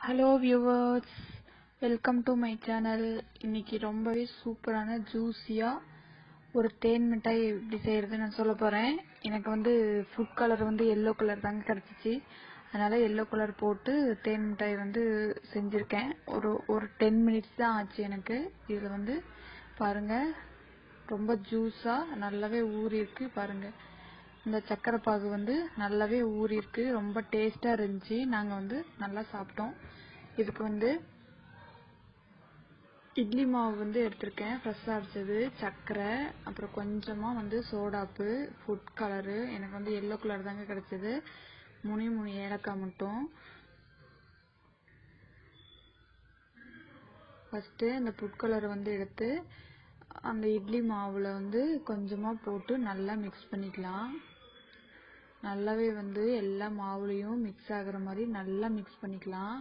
Hello viewers welcome to my channel இன்னைக்கு ரொம்பவே சூப்பரான ஜூஸியாக ஒரு தேன் மிட்டாய் எப்படி செய்கிறதுன்னு நான் சொல்ல போகிறேன் எனக்கு வந்து ஃபுட் கலர் வந்து எல்லோ கலர் தாங்க கிடச்சிச்சு. அதனால் எல்லோ கலர் போட்டு தேன் மிட்டாய் வந்து செஞ்சுருக்கேன். ஒரு ஒரு டென் மினிட்ஸ் தான் ஆச்சு எனக்கு. இதில் வந்து பாருங்கள் ரொம்ப ஜூஸாக நல்லாவே ஊறி இருக்கு பாருங்கள் இந்த சக்கரை பாகு வந்து நல்லாவே ஊறியிருக்கு. ரொம்ப டேஸ்ட்டாக இருந்துச்சு. நாங்கள் வந்து நல்லா சாப்பிட்டோம். இதுக்கு வந்து இட்லி மாவு வந்து எடுத்திருக்கேன். ஃப்ரெஷ்ஷாக அரைச்சது சர்க்கரை அப்புறம் கொஞ்சமாக வந்து சோடாப்பு ஃபுட் கலரு எனக்கு வந்து எல்லோ கலர் தாங்க கிடச்சிது. முனி மூணு ஏலக்காய் மட்டும். ஃபஸ்ட்டு அந்த ஃபுட் கலரை வந்து எடுத்து அந்த இட்லி மாவில் வந்து கொஞ்சமாக போட்டு நல்லா மிக்ஸ் பண்ணிக்கலாம். நல்லாவே வந்து எல்லா மாவுலேயும் மிக்ஸ் ஆகுற மாதிரி நல்லா மிக்ஸ் பண்ணிக்கலாம்.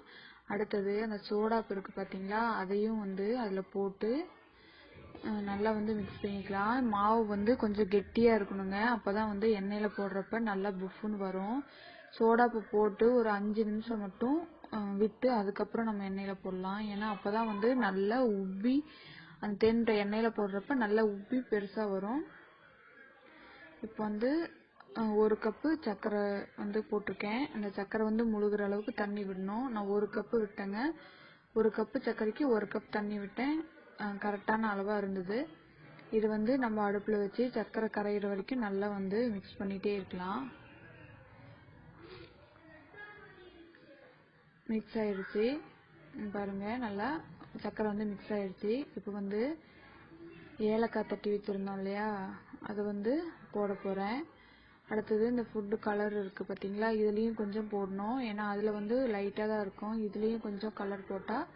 அடுத்தது அந்த சோடாப்பு இருக்குது பார்த்தீங்களா அதையும் வந்து அதில் போட்டு நல்லா வந்து மிக்ஸ் பண்ணிக்கலாம். மாவு வந்து கொஞ்சம் கெட்டியாக இருக்கணுங்க. அப்போ தான் வந்து எண்ணெயில் போடுறப்ப நல்லா புஃப்னு வரும். சோடாப்பு போட்டு ஒரு அஞ்சு நிமிஷம் மட்டும் விட்டு அதுக்கப்புறம் நம்ம எண்ணெயில் போடலாம். ஏன்னா அப்போ தான் வந்து நல்லா உப்பி அந்த தேன்ட்ட எண்ணெயில் போடுறப்ப நல்லா உப்பி பெருசாக வரும். இப்போ வந்து ஒரு கப்பு சர்க்கரை வந்து போட்டிருக்கேன். அந்த சர்க்கரை வந்து முழுகிற அளவுக்கு தண்ணி விடணும். நான் ஒரு கப்பு விட்டேங்க. ஒரு கப்பு சர்க்கரைக்கு ஒரு கப் தண்ணி விட்டேன். கரெக்டான அளவாக இருந்தது. இது வந்து நம்ம அடுப்பில் வச்சு சர்க்கரை கரையிற வரைக்கும் நல்லா வந்து மிக்ஸ் பண்ணிகிட்டே இருக்கலாம். மிக்ஸ் ஆயிடுச்சு பாருங்கள் நல்லா சர்க்கரை வந்து மிக்ஸ் ஆயிடுச்சு இப்போ வந்து ஏலக்காய் தட்டி வச்சுருந்தோம் இல்லையா? அதை வந்து போட போகிறேன் அடுத்தது இந்த ஃபுட்டு கலர் இருக்குது பார்த்தீங்களா இதுலேயும் கொஞ்சம் போடணும். ஏன்னா அதில் வந்து லைட்டாக தான் இருக்கும். இதுலேயும் கொஞ்சம் கலர் போட்டால்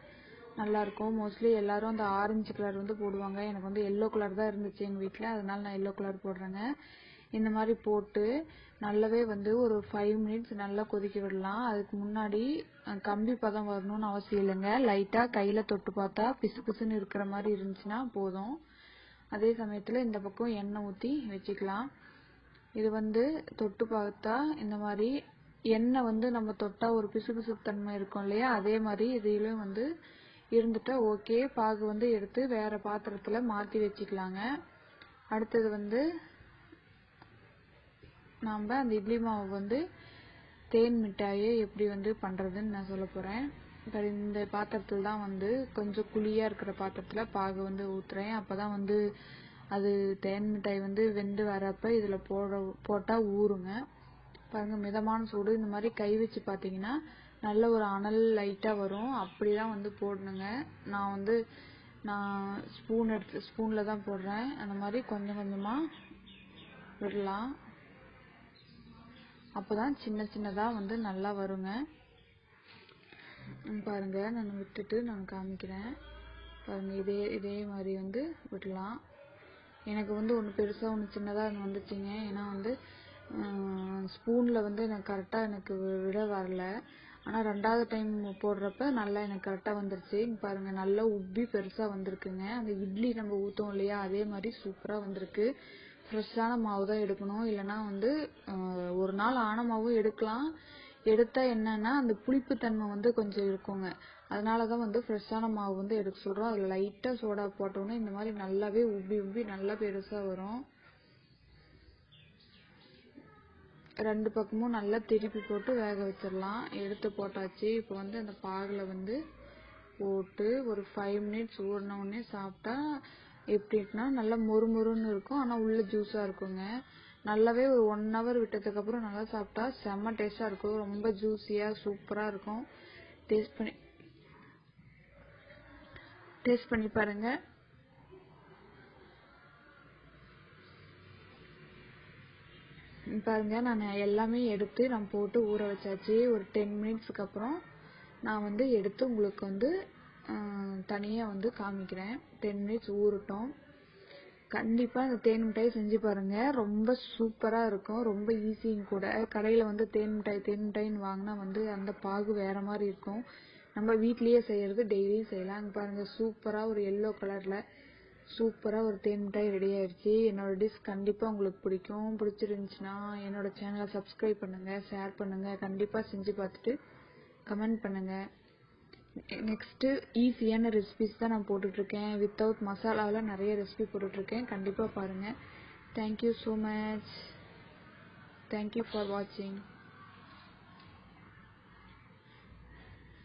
நல்லாயிருக்கும் மோஸ்ட்லி எல்லோரும் அந்த ஆரஞ்சு கலர் வந்து போடுவாங்க. எனக்கு வந்து எல்லோ கலர் தான் இருந்துச்சு எங்கள் வீட்டில் அதனால நான் எல்லோ கலர் போடுறேங்க. இந்த மாதிரி போட்டு நல்லாவே வந்து ஒரு ஃபைவ் மினிட்ஸ் நல்லா கொதிக்க விடலாம். அதுக்கு முன்னாடி கம்பி பதம் வரணும்னு அவசியம் இல்லைங்க. லைட்டாக கையில் தொட்டு பார்த்தா பிசு பிசுன்னு இருக்கிற மாதிரி இருந்துச்சுன்னா போதும். அதே சமயத்தில் இந்த பக்கம் எண்ணெய் ஊற்றி வச்சுக்கலாம். இது வந்து தொட்டு பார்த்தா இந்த மாதிரி எண்ணெய் வந்து நம்ம தொட்டால் ஒரு பிசு பிசு தன்மை இருக்கும் இல்லையா? அதே மாதிரி இதிலும் வந்து இருந்துட்டா ஓகே. பாகு வந்து எடுத்து வேறு பாத்திரத்தில் மாற்றி வச்சுக்கலாங்க. அடுத்தது வந்து நாம் அந்த இட்லி மாவு வந்து தேன் மிட்டாயை எப்படி வந்து பண்ணுறதுன்னு நான் சொல்ல போகிறேன் இப்போ இந்த பாத்திரத்தில் தான் வந்து கொஞ்சம் குழியாக இருக்கிற பாத்திரத்தில் பாகு வந்து ஊற்றுறேன் அப்போ தான் வந்து அது தேன் மிட்டாய் வந்து வெந்து வரப்போ இதில் போட போட்டால் ஊறுங்க. பாருங்கள் மிதமான சூடு. இந்த மாதிரி கை வச்சு பார்த்தீங்கன்னா நல்ல ஒரு அனல் லைட்டாக வரும். அப்படி தான் வந்து போடணுங்க. நான் வந்து நான் ஸ்பூன் எடுத்து ஸ்பூனில் தான் போடுறேன். அந்த மாதிரி கொஞ்சம் கொஞ்சமாக விடலாம். அப்போ தான் சின்ன சின்னதாக வந்து நல்லா வருங்க. பாருங்கள் நான் விட்டுட்டு நான் காமிக்கிறேன். பாருங்கள் இதே இதே மாதிரி வந்து விடலாம். எனக்கு வந்து ஒன்று பெருசாக ஒன்று சின்னதாக வந்துச்சுங்க. ஏன்னா வந்து ஸ்பூனில் வந்து எனக்கு கரெக்டாக எனக்கு விட வரல. ஆனால் ரெண்டாவது டைம் போடுறப்ப நல்லா எனக்கு கரெக்டாக வந்துருச்சு. பாருங்கள் நல்லா உப்பி பெருசாக வந்திருக்குங்க. அந்த இட்லி நம்ம ஊற்றோம் இல்லையா அதே மாதிரி சூப்பராக வந்திருக்கு. ஃப்ரெஷ்ஷான மாவு தான் எடுக்கணும். இல்லைனா வந்து ஒரு நாள் ஆன மாவும் எடுக்கலாம். எடுத்தால் என்னன்னா அந்த புளிப்புத்தன்மை வந்து கொஞ்சம் இருக்குங்க. அதனால தான் வந்து ஃப்ரெஷ்ஷான மாவு வந்து எடுக்க சொல்கிறோம் அதில் லைட்டாக சோடா போட்டோன்னே இந்த மாதிரி நல்லாவே உப்பி உப்பி நல்லா பெருசாக வரும். ரெண்டு பக்கமும் நல்லா திருப்பி போட்டு வேக வச்சிடலாம். எடுத்து போட்டாச்சு. இப்போ வந்து அந்த பாகில் வந்து போட்டு ஒரு ஃபைவ் மினிட்ஸ் ஊறின சாப்பிட்டா எப்படின்னா நல்லா மொறு மொறுன்னு இருக்கும். ஆனால் உள்ள ஜூஸாக இருக்குங்க. நல்லாவே ஒரு ஒன் ஹவர் விட்டதுக்கப்புறம் நல்லா சாப்பிட்டா செம்ம டேஸ்ட்டாக இருக்கும். ரொம்ப ஜூஸியாக சூப்பராக இருக்கும். டேஸ்ட் பண்ணி டேஸ்ட் பண்ணி பாருங்க. பாருங்க நான் எல்லாமே எடுத்து நான் போட்டு ஊற வச்சாச்சு. ஒரு டென் மினிட்ஸ்க்கு அப்புறம் நான் வந்து எடுத்து உங்களுக்கு வந்து தனியாக வந்து காமிக்கிறேன். டென் மினிட்ஸ் ஊறட்டும். கண்டிப்பாக இந்த தேன் மிட்டாய் செஞ்சு பாருங்கள் ரொம்ப சூப்பராக இருக்கும். ரொம்ப ஈஸியும் கூட. கடையில் வந்து தேன் மிட்டாய் தேன் மிட்டாய்னு வாங்கினா வந்து அந்த பாகு வேறு மாதிரி இருக்கும். நம்ம வீட்லேயே செய்கிறது டெய்லியும் செய்யலாம். அங்கே பாருங்கள் சூப்பராக ஒரு எல்லோ கலரில் சூப்பராக ஒரு தேன் மிட்டாய் ரெடி ஆயிடுச்சு. என்னோடய டிஷ் கண்டிப்பாக உங்களுக்கு பிடிக்கும். பிடிச்சிருந்துச்சுன்னா என்னோடய சேனலை சப்ஸ்கிரைப் பண்ணுங்கள் ஷேர் பண்ணுங்கள் கண்டிப்பாக செஞ்சு பார்த்துட்டு கமெண்ட் பண்ணுங்கள் நெக்ஸ்ட்டு ஈஸியான ரெசிபிஸ் தான் நான் போட்டுட்ருக்கேன். வித்தவுட் மசாலாவில் நிறைய ரெசிபி போட்டுட்ருக்கேன். கண்டிப்பாக பாருங்கள் thank you so much thank you for வாட்சிங்